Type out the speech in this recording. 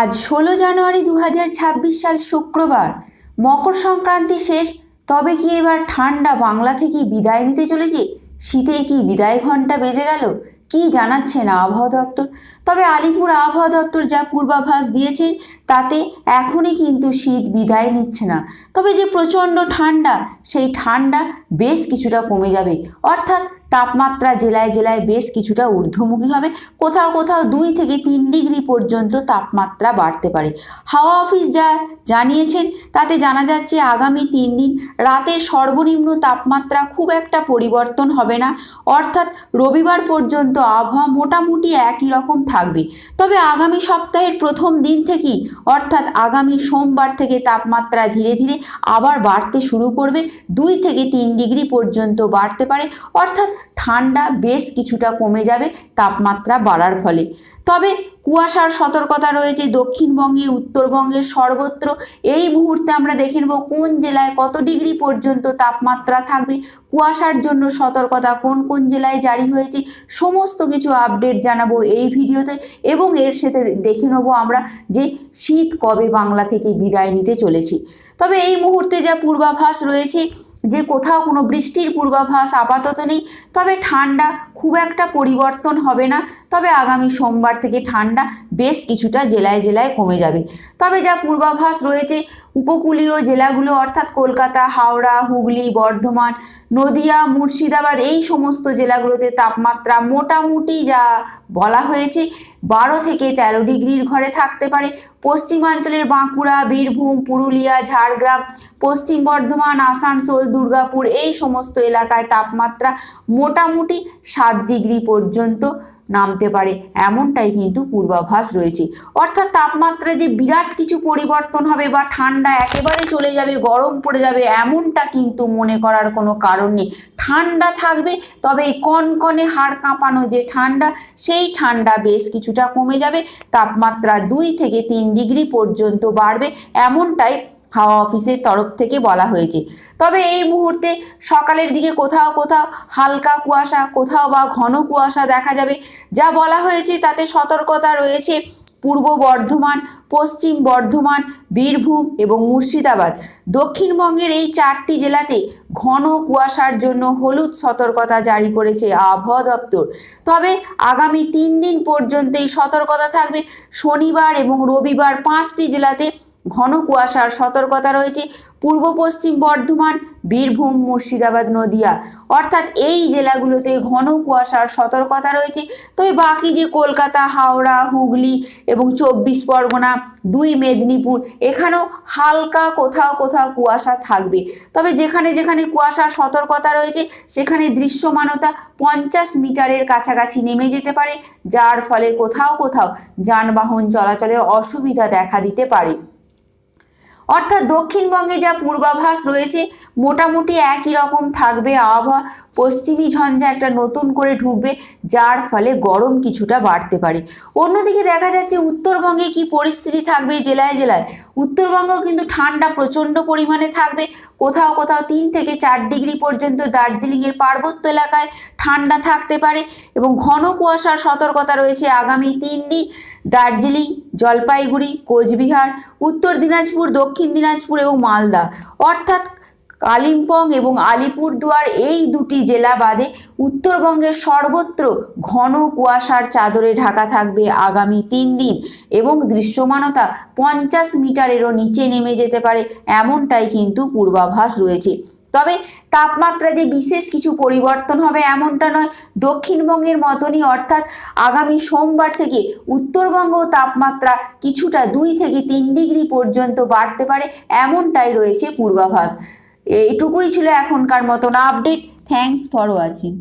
আজ ষোলো জানুয়ারি দু হাজার ছাব্বিশ সাল শুক্রবার। মকর সংক্রান্তি শেষ। তবে কি এবার ঠান্ডা বাংলা থেকে বিদায় নিতে চলেছে? শীতের কি বিদায় ঘণ্টা বেজে গেল? কি জানাচ্ছেন আবহাওয়া দপ্তর? তবে আলিপুর আবহাওয়া দপ্তর যা পূর্বাভাস দিয়েছেন তাতে এখনই কিন্তু শীত বিদায় নিচ্ছে না। তবে যে প্রচণ্ড ঠান্ডা, সেই ঠান্ডা বেশ কিছুটা কমে যাবে। অর্থাৎ তাপমাত্রা জেলায় জেলায় বেশ কিছুটা ঊর্ধ্বমুখী হবে। কোথাও কোথাও দুই থেকে তিন ডিগ্রি পর্যন্ত তাপমাত্রা বাড়তে পারে। হাওয়া অফিস যা জানিয়েছেন, তাতে জানা যাচ্ছে আগামী তিন দিন রাতের সর্বনিম্ন তাপমাত্রা খুব একটা পরিবর্তন হবে না। অর্থাৎ রবিবার পর্যন্ত আবহাওয়া মোটামুটি একই রকম থাকবে। তবে আগামী সপ্তাহের প্রথম দিন থেকেই, অর্থাৎ আগামী সোমবার থেকে তাপমাত্রা ধীরে ধীরে আবার বাড়তে শুরু করবে। দুই থেকে তিন ডিগ্রি পর্যন্ত বাড়তে পারে। অর্থাৎ ঠান্ডা বেশ কিছুটা কমে যাবে তাপমাত্রা বাড়ার ফলে। তবে কুয়াশার সতর্কতা রয়েছে দক্ষিণবঙ্গে উত্তরবঙ্গের সর্বত্র। এই মুহূর্তে আমরা দেখে নেব কোন জেলায় কত ডিগ্রি পর্যন্ত তাপমাত্রা থাকবে, কুয়াশার জন্য সতর্কতা কোন কোন জেলায় জারি হয়েছে, সমস্ত কিছু আপডেট জানাব এই ভিডিওতে। এবং এর সাথে দেখে নেব আমরা যে শীত কবে বাংলা থেকে বিদায় নিতে চলেছে। তবে এই মুহূর্তে যা পূর্বাভাস রয়েছে যে কোথাও কোনো বৃষ্টির পূর্বাভাস আপাতত নেই তবে ঠান্ডা খুব একটা পরিবর্তন হবে না। তবে আগামী সোমবার থেকে ঠান্ডা বেশ কিছুটা জেলায় জেলায় কমে যাবে। তবে যা পূর্বাভাস রয়েছে, উপকূলীয় জেলাগুলো অর্থাৎ কলকাতা, হাওড়া, হুগলি, বর্ধমান, নদিয়া, মুর্শিদাবাদ এই সমস্ত জেলাগুলোতে তাপমাত্রা মোটামুটি যা বলা হয়েছে, বারো থেকে তেরো ডিগ্রির ঘরে থাকতে পারে। পশ্চিমাঞ্চলের বাঁকুড়া, বীরভূম, পুরুলিয়া, ঝাড়গ্রাম, পশ্চিম বর্ধমান, আসানসোল, দুর্গাপুর এই সমস্ত এলাকায় তাপমাত্রা মোটামুটি সাত ডিগ্রি পর্যন্ত নামতে পারে, এমনটাই কিন্তু পূর্বাভাস রয়েছে। অর্থাৎ তাপমাত্রা যে বিরাট কিছু পরিবর্তন হবে বা ঠান্ডা একেবারে চলে যাবে, গরম পড়ে যাবে, এমনটা কিন্তু মনে করার কোনো কারণ নেই। ঠান্ডা থাকবে, তবে এই কনকনে হাড় কাঁপানো যে ঠান্ডা, সেই ঠান্ডা বেশ কিছুটা কমে যাবে, তাপমাত্রা দুই থেকে তিন ডিগ্রি পর্যন্ত বাড়বে, এমনটাই হাওয়া অফিসের তরফ থেকে বলা হয়েছে। তবে এই মুহূর্তে সকালের দিকে কোথাও কোথাও হালকা কুয়াশা, কোথাও বা ঘন কুয়াশা দেখা যাবে। যা বলা হয়েছে তাতে সতর্কতা রয়েছে পূর্ব বর্ধমান, পশ্চিম বর্ধমান, বীরভূম এবং মুর্শিদাবাদ। দক্ষিণবঙ্গের এই চারটি জেলাতে ঘন কুয়াশার জন্য হলুদ সতর্কতা জারি করেছে আবহাওয়া দপ্তর। তবে আগামী তিন দিন পর্যন্ত এই সতর্কতা থাকবে। শনিবার এবং রবিবার পাঁচটি জেলাতে ঘন কুয়াশার সতর্কতা রয়েছে পূর্ব পশ্চিম বর্ধমান, বীরভূম, মুর্শিদাবাদ, নদিয়া। অর্থাৎ এই জেলাগুলোতে ঘন কুয়াশার সতর্কতা রয়েছে। তবে বাকি যে কলকাতা, হাওড়া, হুগলি এবং চব্বিশ পরগনা, দুই মেদিনীপুর, এখানেও হালকা কোথাও কোথাও কুয়াশা থাকবে। তবে যেখানে যেখানে কুয়াশার সতর্কতা রয়েছে, সেখানে দৃশ্যমানতা পঞ্চাশ মিটারের কাছাকাছি নেমে যেতে পারে, যার ফলে কোথাও কোথাও যানবাহন চলাচলে অসুবিধা দেখা দিতে পারে। অর্থাৎ দক্ষিণবঙ্গে যা পূর্বাভাস রয়েছে, মোটামুটি একই রকম থাকবে আবহাওয়া। পশ্চিমী ঝঞ্ঝা একটা নতুন করে ঢুকবে। যার ফলে গরম কিছুটা বাড়তে পারে। অন্যদিকে দেখা যাচ্ছে উত্তরবঙ্গে কি পরিস্থিতি থাকবে জেলায় জেলায়? উত্তরবঙ্গেও কিন্তু ঠান্ডা প্রচণ্ড পরিমাণে থাকবে। কোথাও কোথাও তিন থেকে চার ডিগ্রি পর্যন্ত দার্জিলিংয়ের পার্বত্য এলাকায় ঠান্ডা থাকতে পারে এবং ঘন কুয়াশার সতর্কতা রয়েছে আগামী তিন দিন। দার্জিলিং, জলপাইগুড়ি, কোচবিহার, উত্তর দিনাজপুর, দক্ষিণ দিনাজপুর এবং মালদা। অর্থাৎ কালিম্পং এবং আলিপুরদুয়ার এই দুটি জেলা বাদে উত্তরবঙ্গের সর্বত্র ঘন কুয়াশার চাদরে ঢাকা থাকবে আগামী তিন দিন এবং দৃশ্যমানতা পঞ্চাশ মিটারেরও নিচে নেমে যেতে পারে এমনটাই কিন্তু পূর্বাভাস রয়েছে। তবে তাপমাত্রা যে বিশেষ কিছু পরিবর্তন হবে এমনটা নয়, দক্ষিণবঙ্গের মতনই অর্থাৎ আগামী সোমবার থেকে উত্তরবঙ্গ তাপমাত্রা কিছুটা দুই থেকে তিন ডিগ্রি পর্যন্ত বাড়তে পারে এমনটাই রয়েছে পূর্বাভাস। এইটুকুই ছিল এখনকার মতন আপডেট থ্যাংকস ফর ওয়াচিং